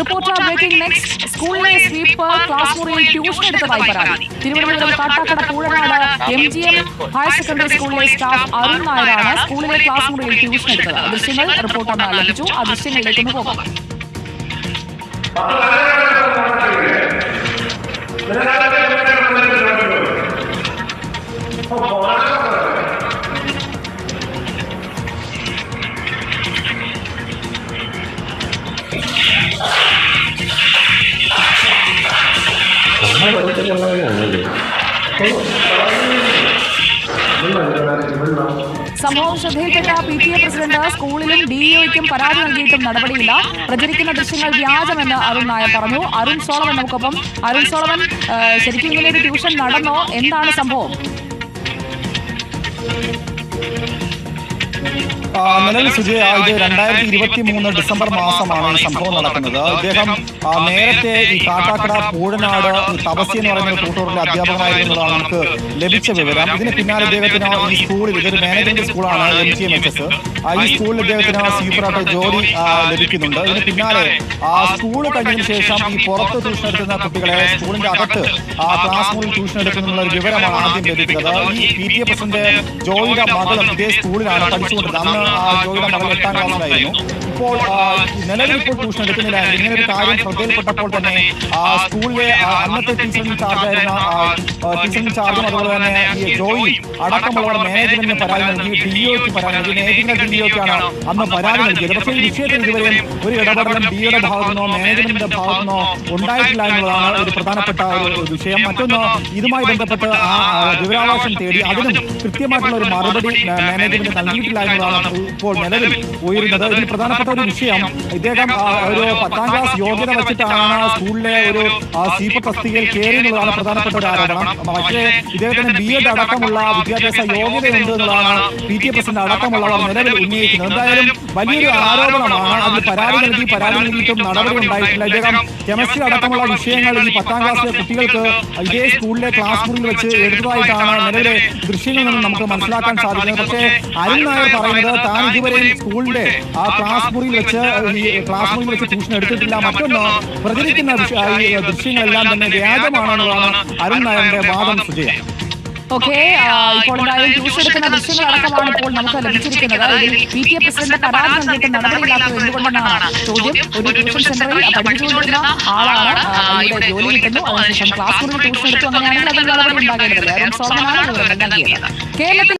Reporter breaking next സ്കൂളിലെ sweep class മുറിയിൽ tuition എടുത്തതായി പരാതി Thiruvananthapuram Kattakkada Poozhanad M G M higher secondary സ്കൂളിലെ സ്റ്റാഫ് അരുൺ നായരാണ് സ്കൂളിലെ ക്ലാസ് മുറിയിൽ ട്യൂഷൻ എടുത്തത്. ദൃശ്യങ്ങൾ റിപ്പോർട്ടറിന് ലഭിച്ചു ആ ദൃശ്യങ്ങളിലേക്ക് ഒന്ന് പോകാം. നമ്മൾ സംഭവം ശ്രദ്ധയിൽപ്പെട്ട പി ടി എ പ്രസിഡന്റ് സ്കൂളിലും ഡിഇഒയ്ക്കും പരാതി നൽകിയിട്ടും നടപടിയില്ല. പ്രചരിക്കുന്ന ദൃശ്യങ്ങൾ വ്യാജമെന്ന് അരുൺ നായർ പറഞ്ഞു. അരുൺ സോളവൻ നമുക്കൊപ്പം. അരുൺ സോളവൻ ശരിക്കും ഇങ്ങനെ ഒരു ട്യൂഷൻ നടന്നോ? എന്താണ് സംഭവം? നിലവിൽ സുജയ ഇത് രണ്ടായിരത്തി ഇരുപത്തി മൂന്ന് ഡിസംബർ മാസമാണ് ഈ സംഭവം നടക്കുന്നത്. ഇദ്ദേഹം നേരത്തെ ഈ കാട്ടാക്കട പൂഴനാട് തപസ്യ എന്ന് പറയുന്ന ട്യൂട്ടോറിയൽ അധ്യാപകനായിരുന്നതാണ് നമുക്ക് ലഭിച്ച വിവരം. ഇതിന് പിന്നാലെ ഇദ്ദേഹത്തിന് ഈ സ്കൂളിൽ ഇതൊരു മാനേജ്മെന്റ് സ്കൂളാണ് M C M H S. ഈ സ്കൂളിൽ ഇദ്ദേഹത്തിന് സൂപ്പറായിട്ട് ജോലി ലഭിക്കുന്നുണ്ട്. ഇതിന് പിന്നാലെ ആ സ്കൂൾ കഴിഞ്ഞതിന് ശേഷം ഈ പുറത്ത് ട്യൂഷൻ എടുക്കുന്ന കുട്ടികളെ സ്കൂളിന്റെ അകത്ത് ക്ലാസ് മുറിയിൽ ട്യൂഷൻ എടുക്കുന്നുള്ള ഒരു വിവരമാണ് ആദ്യം ലഭിക്കുന്നത് ഈ പി ടി എ പ്രസിഡന്റ് ജോയിയുടെ മകളും ഇതേ സ്കൂളിലാണ് പഠിച്ചുകൊണ്ടിരുന്നത്. അന്ന് ആ ജോയിയുടെ മകൾ എട്ടാം ക്ലാസ്സിലായിരുന്നു ഇപ്പോൾ നിലവിലിപ്പോൾ ട്യൂഷൻ എടുക്കുന്നില്ല. ഇങ്ങനെ ഒരു കാര്യം ശ്രദ്ധയിൽപ്പെട്ടപ്പോൾ തന്നെ സ്കൂളിലെ അന്നത്തെ ടീച്ചറിന് ചാർജ് ആയിരുന്ന ടീച്ചറിന് ചാർജും അതുപോലെ തന്നെ ഈ ജോയി അടക്കമുള്ളവർ മാനേജ്മെന്റിന് പരാതി നൽകി ഡിഒക്ക് പരാതി നൽകി മാനേജ്മെന്റ് ഡിഒക്കാണ് അന്ന് പരാതി നൽകിയത്. പക്ഷേ ഈ വിഷയത്തിൽ ഇതുവരെയും ഒരു ഇടപെടലും ഡിയുടെ ഭാഗത്തുനിന്നോ മാനേജ്മെന്റിന്റെ ഭാഗത്തുനിന്നോ ഉണ്ടായിട്ടില്ല എന്നുള്ളതാണ് ഒരു പ്രധാനപ്പെട്ട ഒരു വിഷയം. മറ്റൊന്ന് ഇതുമായി ബന്ധപ്പെട്ട് ആ വിവരാവകാശം തേടി അതിനും കൃത്യമായിട്ടുള്ള ഒരു മറുപടി മാനേജ്മെന്റ് നൽകിയിട്ടില്ല എന്നുള്ളതാണ് ഇപ്പോൾ നിലവിൽ ഉയരുന്നത്. ഇതിൽ പ്രധാനപ്പെട്ട ഒരു വിഷയം. ഇദ്ദേഹം ഒരു പത്താം ക്ലാസ് യോഗ്യത വെച്ചിട്ടാണ് സ്കൂളിലെ ഒരു സീപ്പ് തസ്തികയിൽ കയറി എന്നുള്ളതാണ് പ്രധാനപ്പെട്ട ഒരു ആരോപണം. പക്ഷേ ഇദ്ദേഹത്തിന് ബി എഡ് അടക്കമുള്ള വിദ്യാഭ്യാസ യോഗ്യതയുണ്ട് എന്നുള്ളതാണ് പി ടി പ്രസിഡന്റ് അടക്കമുള്ളവർ നിലവിൽ ഉന്നയിക്കുന്നത്. എന്തായാലും വലിയൊരു ആരോപണമാണ് അതിൽ പരാതി നൽകി പരാതി നൽകിയിട്ടും നടപടി ഉണ്ടായിട്ടില്ല. ഇദ്ദേഹം കെമിസ്ട്രി അടക്കമുള്ള വിഷയങ്ങൾ ഈ പത്താം ക്ലാസ്സിലെ കുട്ടികൾക്ക് ഇതേ സ്കൂളിലെ ക്ലാസ് മുറിയിൽ വെച്ച് എടുത്തതായിട്ടാണ് നിലവിലെ ദൃശ്യങ്ങളിൽ നമുക്ക് മനസ്സിലാക്കാൻ സാധിക്കുന്നത്. പക്ഷേ അരുൺ നായർ പറയുന്നത് താൻ ഇതുവരെയും സ്കൂളിന്റെ ആ ക്ലാസ് മുറിയിൽ വെച്ച് ഈ ക്ലാസ് മുറിയിൽ വെച്ച് ട്യൂഷൻ എടുത്തിട്ടില്ല. മറ്റൊന്ന് പ്രചരിക്കുന്ന ഈ ദൃശ്യങ്ങളെല്ലാം തന്നെ വ്യാജമാണെന്നുള്ളതാണ് അരുൺ നായരുടെ വാദം സുജയ ഓക്കെ ഇപ്പോൾ എന്തായാലും ട്യൂഷൻ എടുക്കുന്ന ദൃശ്യങ്ങൾ അടക്കമാണ് ഇപ്പോൾ നമുക്ക് ലഭിച്ചിരിക്കുന്നത്. പി ടി എ പ്രസിഡന്റ് പരാതി നൽകിയിട്ട് നടപടിയില്ലാത്തത് എന്തുകൊണ്ടാണ് ചോദ്യം? ഒരു ട്യൂഷൻ സെന്ററിൽ പഠിച്ചുകൊണ്ടിരുന്ന ആളാണ് ഇവിടെ ജോലി കിട്ടുന്നു അതിനുശേഷം ക്ലാസ് മുറിയിൽ ട്യൂഷൻ എടുത്തു അങ്ങനെയാണെങ്കിൽ അതിന് നടപടി ഉണ്ടാകേണ്ടത് അരുൺ സോളമനാണ് നൽകിയത്. കേരളത്തിൽ